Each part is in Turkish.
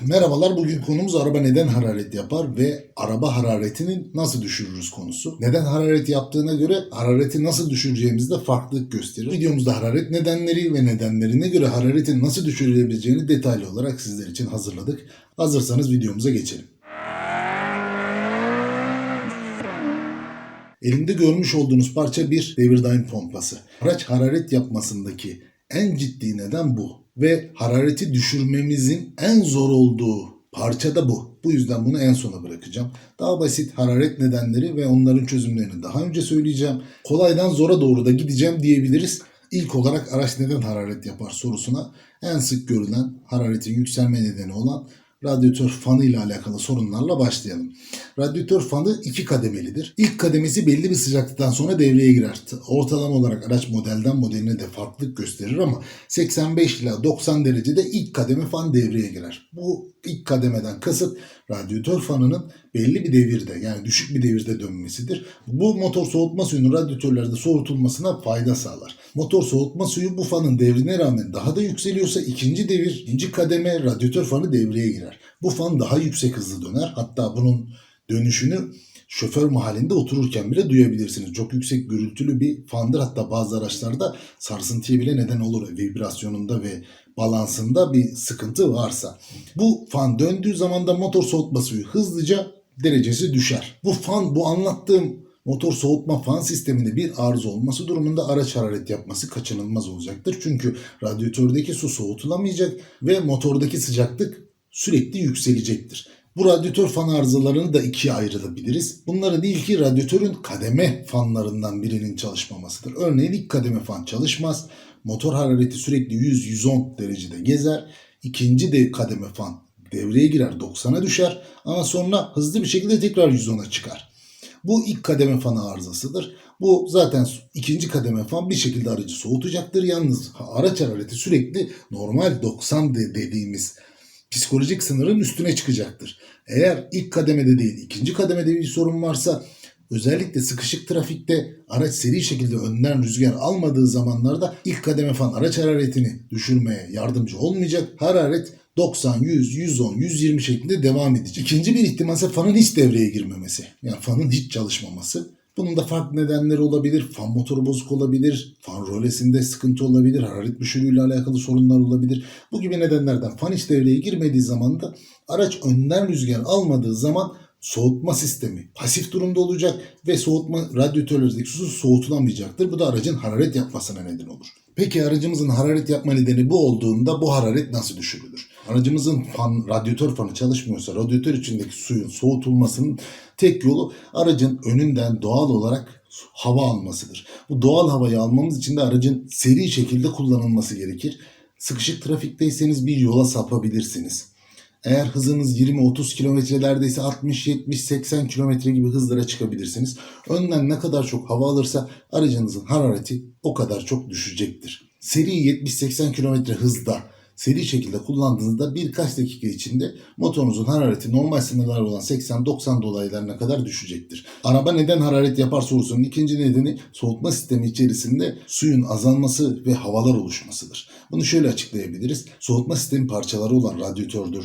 Merhabalar, bugün konumuz araba neden hararet yapar ve araba hararetini nasıl düşürürüz konusu. Neden hararet yaptığına göre harareti nasıl düşüreceğimizde farklılık gösterir. Videomuzda hararet nedenleri ve nedenlerine göre hararetin nasıl düşürülebileceğini detaylı olarak sizler için hazırladık. Hazırsanız videomuza geçelim. Elimde görmüş olduğunuz parça bir devir daim pompası. Araç hararet yapmasındaki en ciddi neden bu. Ve harareti düşürmemizin en zor olduğu parça da bu. Bu yüzden bunu en sona bırakacağım. Daha basit hararet nedenleri ve onların çözümlerini daha önce söyleyeceğim. Kolaydan zora doğru da gideceğim diyebiliriz. İlk olarak araç neden hararet yapar sorusuna en sık görülen hararetin yükselme nedeni olan radyatör fanı ile alakalı sorunlarla başlayalım. Radyatör fanı iki kademelidir. İlk kademesi belli bir sıcaklıktan sonra devreye girer. Ortalama olarak araç modelden modeline de farklılık gösterir ama 85 ila 90 derecede ilk kademe fan devreye girer. Bu ilk kademeden kasıt radyatör fanının belli bir devirde yani düşük bir devirde dönmesidir. Bu motor soğutma suyunun radyatörlerde soğutulmasına fayda sağlar. Motor soğutma suyu bu fanın devrine rağmen daha da yükseliyorsa ikinci devir, ikinci kademe radyatör fanı devreye girer. Bu fan daha yüksek hızlı döner. Hatta bunun dönüşünü şoför mahallinde otururken bile duyabilirsiniz. Çok yüksek gürültülü bir fandır. Hatta bazı araçlarda sarsıntıya bile neden olur. Vibrasyonunda ve balansında bir sıkıntı varsa. Bu fan döndüğü zaman da motor soğutma suyu hızlıca derecesi düşer. Bu fan bu anlattığım motor soğutma fan sisteminde bir arıza olması durumunda araç hararet yapması kaçınılmaz olacaktır. Çünkü radyatördeki su soğutulamayacak ve motordaki sıcaklık sürekli yükselecektir. Bu radyatör fan arızalarını da ikiye ayrılabiliriz. Bunların ilki radyatörün kademe fanlarından birinin çalışmamasıdır. Örneğin ilk kademe fan çalışmaz. Motor harareti sürekli 100-110 derecede gezer. İkinci de kademe fan devreye girer 90'a düşer ama sonra hızlı bir şekilde tekrar 110'a çıkar. Bu ilk kademe fanı arızasıdır. Bu zaten ikinci kademe fan bir şekilde aracı soğutacaktır. Yalnız araç harareti sürekli normal 90 de dediğimiz psikolojik sınırın üstüne çıkacaktır. Eğer ilk kademede değil ikinci kademede bir sorun varsa özellikle sıkışık trafikte araç seri şekilde önden rüzgar almadığı zamanlarda ilk kademe fan araç hararetini düşürmeye yardımcı olmayacak. Hararet 90, 100, 110, 120 şeklinde devam edecek. İkinci bir ihtimal ise fanın hiç devreye girmemesi. Yani fanın hiç çalışmaması. Bunun da farklı nedenleri olabilir. Fan motoru bozuk olabilir. Fan rolesinde sıkıntı olabilir. Hararet düşürüğüyle alakalı sorunlar olabilir. Bu gibi nedenlerden fan hiç devreye girmediği zaman da araç önden rüzgar almadığı zaman soğutma sistemi pasif durumda olacak ve soğutma radyatörlerdeki su soğutulamayacaktır. Bu da aracın hararet yapmasına neden olur. Peki aracımızın hararet yapma nedeni bu olduğunda bu hararet nasıl düşürülür? Aracımızın fan, radyatör fanı çalışmıyorsa radyatör içindeki suyun soğutulmasının tek yolu aracın önünden doğal olarak hava almasıdır. Bu doğal havayı almamız için de aracın seri şekilde kullanılması gerekir. Sıkışık trafikteyseniz bir yola sapabilirsiniz. Eğer hızınız 20-30 kilometrelerdeyse 60, 70, 80 kilometre gibi hızlara çıkabilirsiniz. Önden ne kadar çok hava alırsa aracınızın harareti o kadar çok düşecektir. Seri 70-80 kilometre hızda seri şekilde kullandığınızda birkaç dakika içinde motorunuzun harareti normal sınırlar olan 80-90 dolaylarına kadar düşecektir. Araba neden hararet yapar sorusunun ikinci nedeni soğutma sistemi içerisinde suyun azalması ve havalar oluşmasıdır. Bunu şöyle açıklayabiliriz. Soğutma sistemi parçaları olan radyatördür,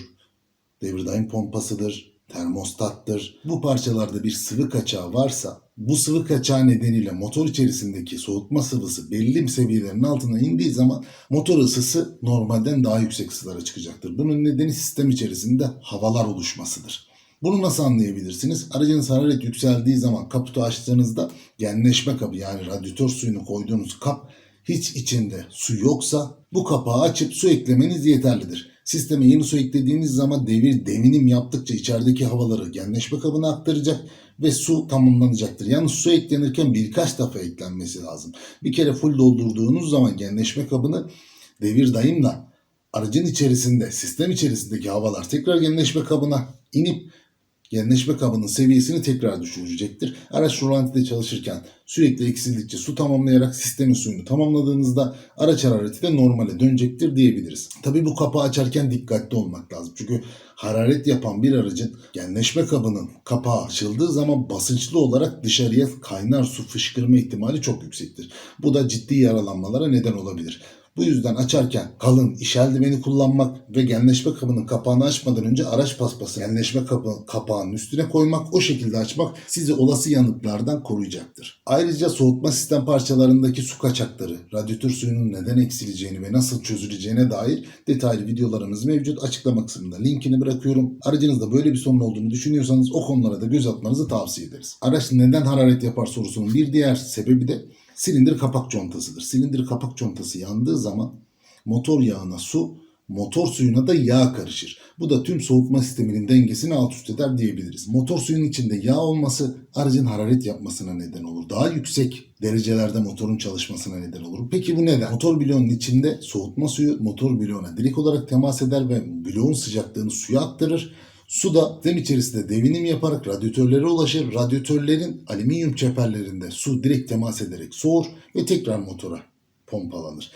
devir daim pompasıdır, termostattır. Bu parçalarda bir sıvı kaçağı varsa bu sıvı kaçağı nedeniyle motor içerisindeki soğutma sıvısı belli bir seviyelerin altına indiği zaman motor ısısı normalden daha yüksek ısılara çıkacaktır. Bunun nedeni sistem içerisinde havalar oluşmasıdır. Bunu nasıl anlayabilirsiniz? Aracınız hararet yükseldiği zaman kaputu açtığınızda genleşme kabı yani radyatör suyunu koyduğunuz kap hiç içinde su yoksa bu kapağı açıp su eklemeniz yeterlidir. Sisteme yeni su eklediğiniz zaman devir devinim yaptıkça içerideki havaları genleşme kabına aktaracak ve su tamamlanacaktır. Yalnız su eklenirken birkaç defa eklenmesi lazım. Bir kere full doldurduğunuz zaman genleşme kabını devir dayımla aracın içerisinde, sistem içerisindeki havalar tekrar genleşme kabına inip genleşme kabının seviyesini tekrar düşürecektir. Araç rolantide çalışırken sürekli eksildikçe su tamamlayarak sistemin suyunu tamamladığınızda araç harareti de normale dönecektir diyebiliriz. Tabi bu kapağı açarken dikkatli olmak lazım. Çünkü hararet yapan bir aracın genleşme kabının kapağı açıldığı zaman basınçlı olarak dışarıya kaynar su fışkırma ihtimali çok yüksektir. Bu da ciddi yaralanmalara neden olabilir. Bu yüzden açarken kalın iş eldiveni kullanmak ve genleşme kabının kapağını açmadan önce araç paspası genleşme kapı, kapağının üstüne koymak, o şekilde açmak sizi olası yanıklardan koruyacaktır. Ayrıca soğutma sistem parçalarındaki su kaçakları, radyatör suyunun neden eksileceğini ve nasıl çözüleceğine dair detaylı videolarımız mevcut. Açıklama kısmında linkini bırakıyorum. Aracınızda böyle bir sorun olduğunu düşünüyorsanız o konulara da göz atmanızı tavsiye ederiz. Araç neden hararet yapar sorusunun bir diğer sebebi de silindir kapak contasıdır. Silindir kapak contası yandığı zaman motor yağına su, motor suyuna da yağ karışır. Bu da tüm soğutma sisteminin dengesini alt üst eder diyebiliriz. Motor suyun içinde yağ olması aracın hararet yapmasına neden olur. Daha yüksek derecelerde motorun çalışmasına neden olur. Peki bu neden? Motor bloğunun içinde soğutma suyu motor bloğuna direkt olarak temas eder ve bloğun sıcaklığını suya aktarır. Su da sistem içerisinde devinim yaparak radyatörlere ulaşır. Radyatörlerin alüminyum çeperlerinde su direkt temas ederek soğur ve tekrar motora pompalanır.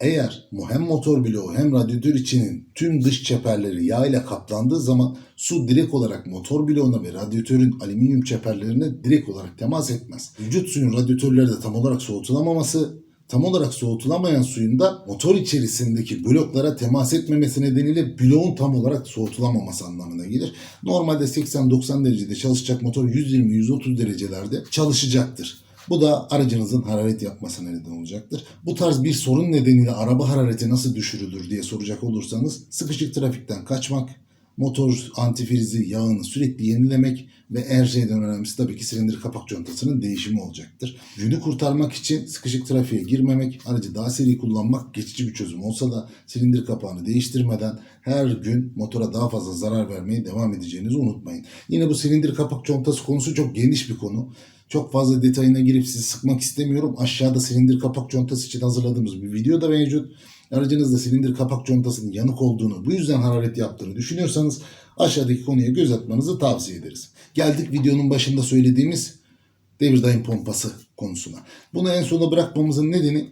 Eğer hem motor bloğu hem radyatör içinin tüm dış çeperleri yağ ile kaplandığı zaman su direkt olarak motor bloğuna ve radyatörün alüminyum çeperlerine direkt olarak temas etmez. Vücut suyun radyatörlerde tam olarak soğutulamaması tam olarak soğutulamayan suyun da motor içerisindeki bloklara temas etmemesi nedeniyle bloğun tam olarak soğutulamaması anlamına gelir. Normalde 80-90 derecede çalışacak motor 120-130 derecelerde çalışacaktır. Bu da aracınızın hararet yapmasına neden olacaktır. Bu tarz bir sorun nedeniyle araba harareti nasıl düşürülür diye soracak olursanız sıkışık trafikten kaçmak, motor antifrizi yağını sürekli yenilemek ve her şeyden önemlisi tabii ki silindir kapak contasının değişimi olacaktır. Günü kurtarmak için sıkışık trafiğe girmemek, aracı daha seri kullanmak geçici bir çözüm olsa da silindir kapağını değiştirmeden her gün motora daha fazla zarar vermeye devam edeceğinizi unutmayın. Yine bu silindir kapak contası konusu çok geniş bir konu. Çok fazla detayına girip sizi sıkmak istemiyorum. Aşağıda silindir kapak contası için hazırladığımız bir video da mevcut. Aracınızda silindir kapak contasının yanık olduğunu, bu yüzden hararet yaptığını düşünüyorsanız aşağıdaki konuya göz atmanızı tavsiye ederiz. Geldik videonun başında söylediğimiz devir daim pompası konusuna. Bunu en sona bırakmamızın nedeni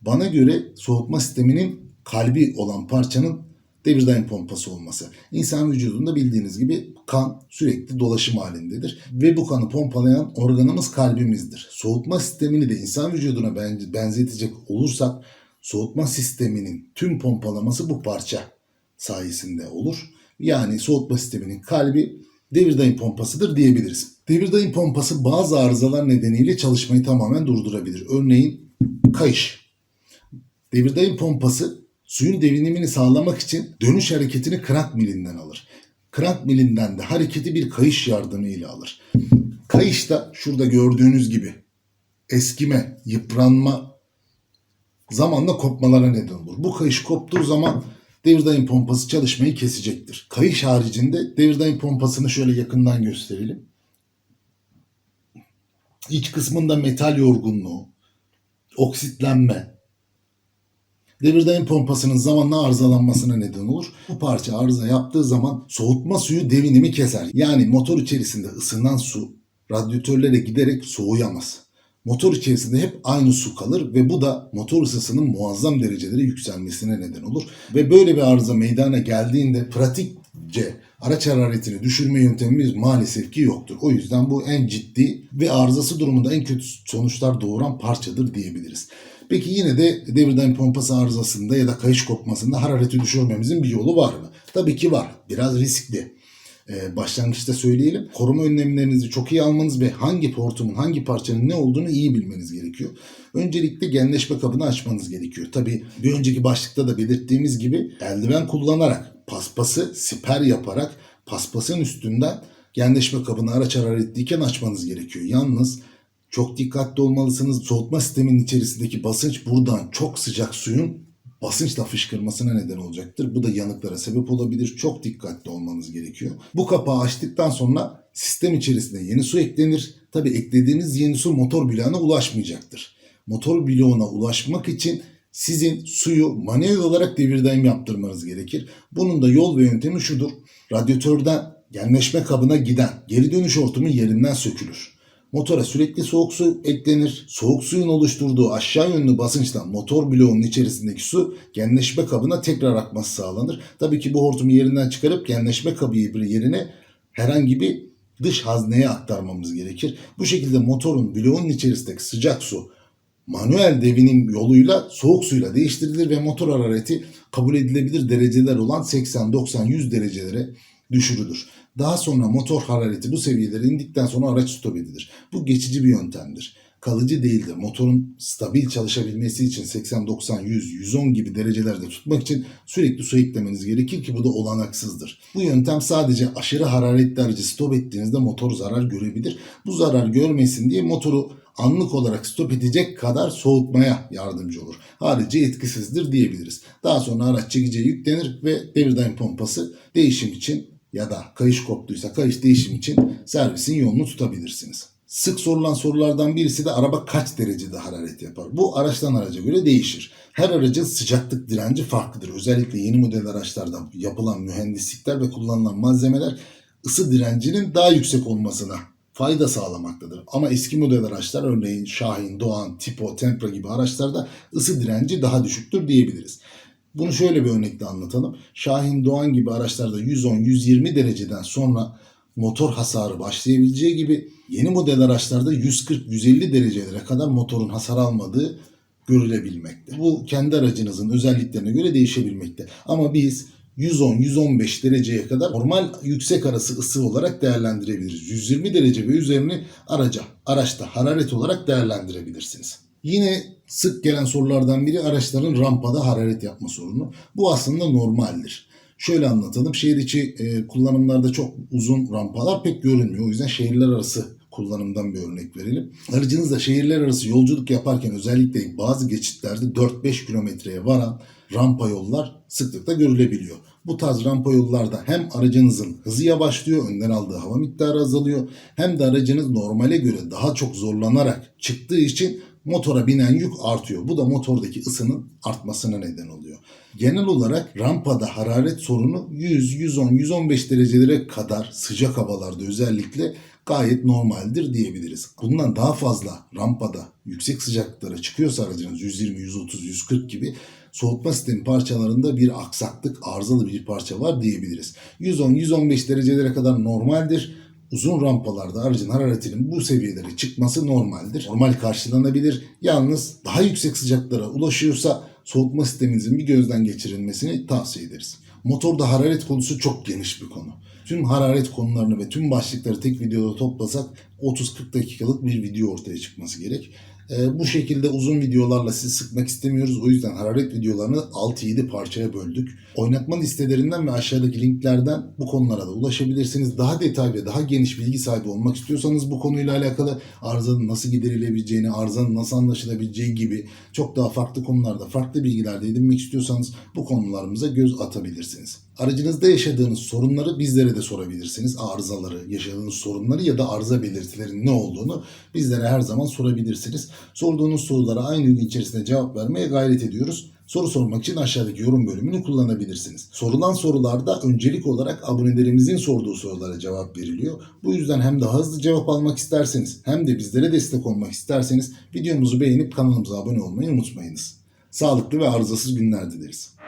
bana göre soğutma sisteminin kalbi olan parçanın devir daim pompası olması. İnsan vücudunda bildiğiniz gibi kan sürekli dolaşım halindedir. Ve bu kanı pompalayan organımız kalbimizdir. Soğutma sistemini de insan vücuduna ben- benzetecek olursak soğutma sisteminin tüm pompalaması bu parça sayesinde olur. Yani soğutma sisteminin kalbi devir daim pompasıdır diyebiliriz. Devir daim pompası bazı arızalar nedeniyle çalışmayı tamamen durdurabilir. Örneğin kayış. Devir daim pompası suyun devinimini sağlamak için dönüş hareketini krank milinden alır. Krank milinden de hareketi bir kayış yardımıyla alır. Kayış da şurada gördüğünüz gibi eskime, yıpranma zamanla kopmalara neden olur. Bu kayış koptuğu zaman devir daim pompası çalışmayı kesecektir. Kayış haricinde devir daim pompasını şöyle yakından gösterelim. İç kısmında metal yorgunluğu, oksitlenme, devir daim pompasının zamanla arızalanmasına neden olur. Bu parça arıza yaptığı zaman soğutma suyu devinimi keser. Yani motor içerisinde ısınan su radyatörlere giderek soğuyamaz. Motor içerisinde hep aynı su kalır ve bu da motor ısısının muazzam derecelere yükselmesine neden olur. Ve böyle bir arıza meydana geldiğinde pratikçe araç hararetini düşürme yöntemimiz maalesef ki yoktur. O yüzden bu en ciddi ve arızası durumunda en kötü sonuçlar doğuran parçadır diyebiliriz. Peki yine de devir daim pompası arızasında ya da kayış kopmasında harareti düşürmemizin bir yolu var mı? Tabii ki var. Biraz riskli. Ee, başlangıçta söyleyelim. Koruma önlemlerinizi çok iyi almanız ve hangi hortumun, hangi parçanın ne olduğunu iyi bilmeniz gerekiyor. Öncelikle genleşme kabını açmanız gerekiyor. Tabii bir önceki başlıkta da belirttiğimiz gibi eldiven kullanarak, paspası siper yaparak paspasın üstünden genleşme kabını araç hararetliyken açmanız gerekiyor. Yalnız çok dikkatli olmalısınız. Soğutma sisteminin içerisindeki basınç buradan çok sıcak suyun basınçla fışkırmasına neden olacaktır. Bu da yanıklara sebep olabilir. Çok dikkatli olmanız gerekiyor. Bu kapağı açtıktan sonra sistem içerisinde yeni su eklenir. Tabi eklediğiniz yeni su motor bloğuna ulaşmayacaktır. Motor bloğuna ulaşmak için sizin suyu manuel olarak devir daim yaptırmanız gerekir. Bunun da yol ve yöntemi şudur. Radyatörden genleşme kabına giden geri dönüş hortumu yerinden sökülür. Motora sürekli soğuk su eklenir. Soğuk suyun oluşturduğu aşağı yönlü basınçla motor bloğunun içerisindeki su genleşme kabına tekrar akması sağlanır. Tabii ki bu hortumu yerinden çıkarıp genleşme kabı yerine herhangi bir dış hazneye aktarmamız gerekir. Bu şekilde motorun bloğunun içerisindeki sıcak su manuel devinim yoluyla soğuk suyla değiştirilir ve motor harareti kabul edilebilir dereceler olan 80, 90, 100 derecelere düşürülür. Daha sonra motor harareti bu seviyelere indikten sonra araç stop edilir. Bu geçici bir yöntemdir. Kalıcı değildir. Motorun stabil çalışabilmesi için 80, 90, 100, 110 gibi derecelerde tutmak için sürekli su eklemeniz gerekir ki bu da olanaksızdır. Bu yöntem sadece aşırı hararetli aracı stop ettiğinizde motor zarar görebilir. Bu zarar görmesin diye motoru anlık olarak stop edecek kadar soğutmaya yardımcı olur. Harici etkisizdir diyebiliriz. Daha sonra araç çekiciye yüklenir ve devir daim pompası değişim için ya da kayış koptuysa kayış değişim için servisin yolunu tutabilirsiniz. Sık sorulan sorulardan birisi de araba kaç derecede hararet yapar? Bu araçtan araca göre değişir. Her aracın sıcaklık direnci farklıdır. Özellikle yeni model araçlarda yapılan mühendislikler ve kullanılan malzemeler ısı direncinin daha yüksek olmasına fayda sağlamaktadır. Ama eski model araçlar örneğin Şahin, Doğan, Tipo, Tempra gibi araçlarda ısı direnci daha düşüktür diyebiliriz. Bunu şöyle bir örnekle anlatalım. Şahin, Doğan gibi araçlarda 110-120 dereceden sonra motor hasarı başlayabileceği gibi yeni model araçlarda 140-150 derecelere kadar motorun hasar almadığı görülebilmekte. Bu kendi aracınızın özelliklerine göre değişebilmekte. Ama biz 110-115 dereceye kadar normal yüksek arası ısı olarak değerlendirebiliriz. 120 derece ve üzerini araca, araçta hararet olarak değerlendirebilirsiniz. Yine sık gelen sorulardan biri araçların rampada hararet yapma sorunu. Bu aslında normaldir. Şöyle anlatalım. Şehir içi e, kullanımlarda çok uzun rampalar pek görünmüyor. O yüzden şehirler arası kullanımdan bir örnek verelim. Aracınızla şehirler arası yolculuk yaparken özellikle bazı geçitlerde 4-5 kilometreye varan rampa yollar sıklıkla görülebiliyor. Bu tarz rampa yollarda hem aracınızın hızı yavaşlıyor, önden aldığı hava miktarı azalıyor, hem de aracınız normale göre daha çok zorlanarak çıktığı için motora binen yük artıyor. Bu da motordaki ısının artmasına neden oluyor. Genel olarak rampada hararet sorunu 100, 110, 115 derecelere kadar sıcak havalarda özellikle gayet normaldir diyebiliriz. Bundan daha fazla rampada yüksek sıcaklıklara çıkıyorsa aracınız 120, 130, 140 gibi soğutma sistemi parçalarında bir aksaklık, arızalı bir parça var diyebiliriz. 110-115 derecelere kadar normaldir. Uzun rampalarda aracın hararetinin bu seviyelere çıkması normaldir. Normal karşılanabilir. Yalnız daha yüksek sıcaklara ulaşıyorsa soğutma sisteminizin bir gözden geçirilmesini tavsiye ederiz. Motorda hararet konusu çok geniş bir konu. Tüm hararet konularını ve tüm başlıkları tek videoda toplasak 30-40 dakikalık bir video ortaya çıkması gerek. Ee, bu şekilde uzun videolarla sizi sıkmak istemiyoruz. O yüzden hararet videolarını 6-7 parçaya böldük. Oynatma listelerinden ve aşağıdaki linklerden bu konulara da ulaşabilirsiniz. Daha detaylı ve daha geniş bilgi sahibi olmak istiyorsanız bu konuyla alakalı arızanın nasıl giderilebileceğini, arızanın nasıl anlaşılabileceği gibi çok daha farklı konularda farklı bilgiler de edinmek istiyorsanız bu konularımıza göz atabilirsiniz. Aracınızda yaşadığınız sorunları bizlere de sorabilirsiniz. Arızaları, yaşadığınız sorunları ya da arıza belirtilerinin ne olduğunu bizlere her zaman sorabilirsiniz. Sorduğunuz sorulara aynı gün içerisinde cevap vermeye gayret ediyoruz. Soru sormak için aşağıdaki yorum bölümünü kullanabilirsiniz. Sorulan sorularda öncelik olarak abonelerimizin sorduğu sorulara cevap veriliyor. Bu yüzden hem daha hızlı cevap almak isterseniz hem de bizlere destek olmak isterseniz videomuzu beğenip kanalımıza abone olmayı unutmayınız. Sağlıklı ve arızasız günler dileriz.